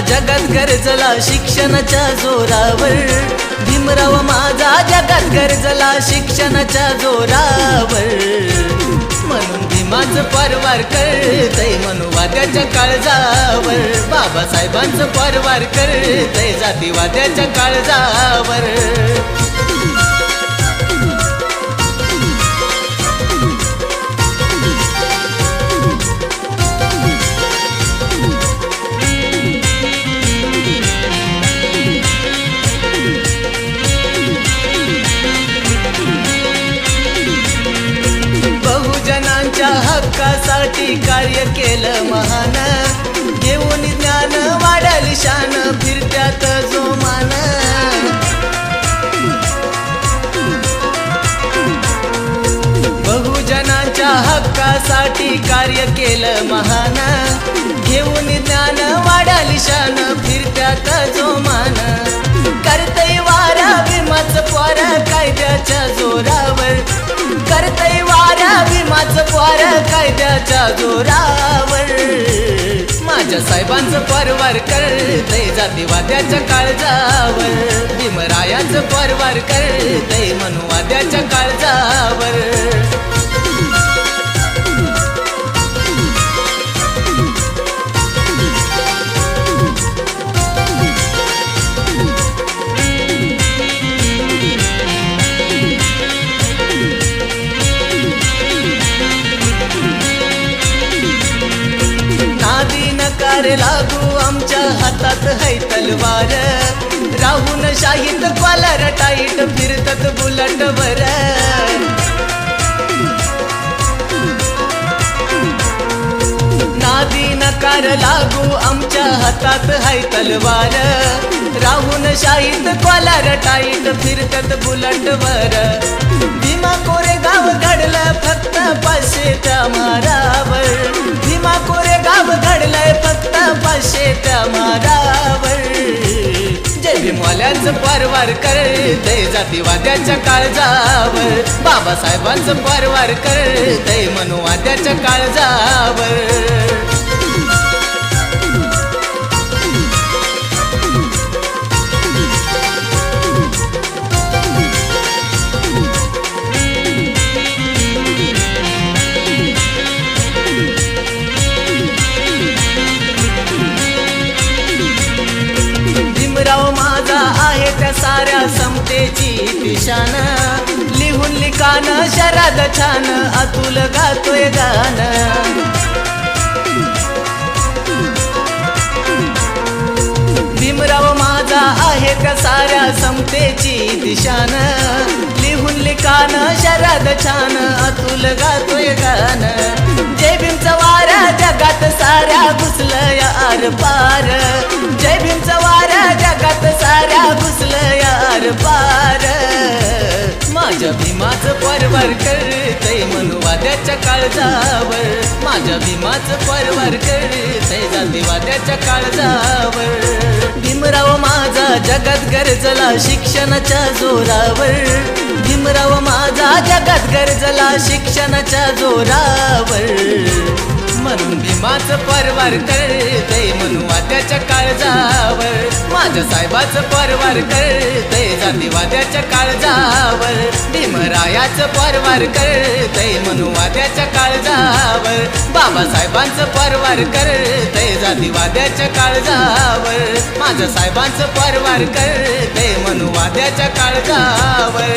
जगात गरजला शिक्षणाच्या जोरावर. भीमराव माझा जगात गरजला शिक्षणाच्या जोरावर. म्हणून भीमाचं परवार करतय मनुवाद्याच्या काळजावर. बाबासाहेबांचं परवार करतय जातीवाद्याच्या काळजावर. बहुजनांच्या हक्कासाठी कार्य केलं महान. घेऊन ज्ञान वाढाली शान फिरत्यात जो मान. बहुजनांच्या हक्कासाठी कार्य केलं महान. घेऊन ज्ञान वाढाली शान फिरत्यात जो मान. जोरावर माझ्या साहेबांचं परवार करतय जातीवाद्याच्या काळजावर. भीमरायाचं परवार करतय मनुवाद्याच्या काळजावर. तलवार. राहून शाहीत कॉलर टाईट फिरतत बुलट वर. नादी नकार लागू आमच्या हातात हाय तलवार. राहून शाहीत कॉलर टाईट फिरतत बुलट वर. भीमा कोरे गाव घडलं फक्त पाचशेच्या मारावर. भीमा कोरे गाव घडलंय फक्त पाचशेच्या मारावर. भीमवाल्यांचं परवार करतय जातीवाद्याच्या काळजावर. बाबासाहेबांचं परवार करतय मनुवाद्याच्या काळजावर. त्या साऱ्या समतेची पिशान. लिहून लिखाण शरद छान अतुल गातोय गाणं भीमराव माझा आहे त्या साऱ्या समतेची दिशान लिहून लिखाण शरद छान अतुल गातोय गाणं परवार करतय मनुवाद्याच्या काळजावर. माझ्या भीमाचं परवार करतय जातीवाद्याच्या काळजावर. भीमराव माझा जगात गरजला शिक्षणाच्या जोरावर. भीमराव माझा जगात गरजला शिक्षणाच्या जोरावर. म्हणून भीमाचं परवार करतय मनुवाद्याच्या काळजावर. माझ्या साहेबाचं परवार करते जातीवाद्याच्या काळजावर भीमरायाचं परवार करते मनुवाद्याच्या काळजावर बाबासाहेबांचं परवार करते जातीवाद्याच्या काळजावर माझ्या साहेबांचं परवार करते मनुवाद्याच्या काळजावर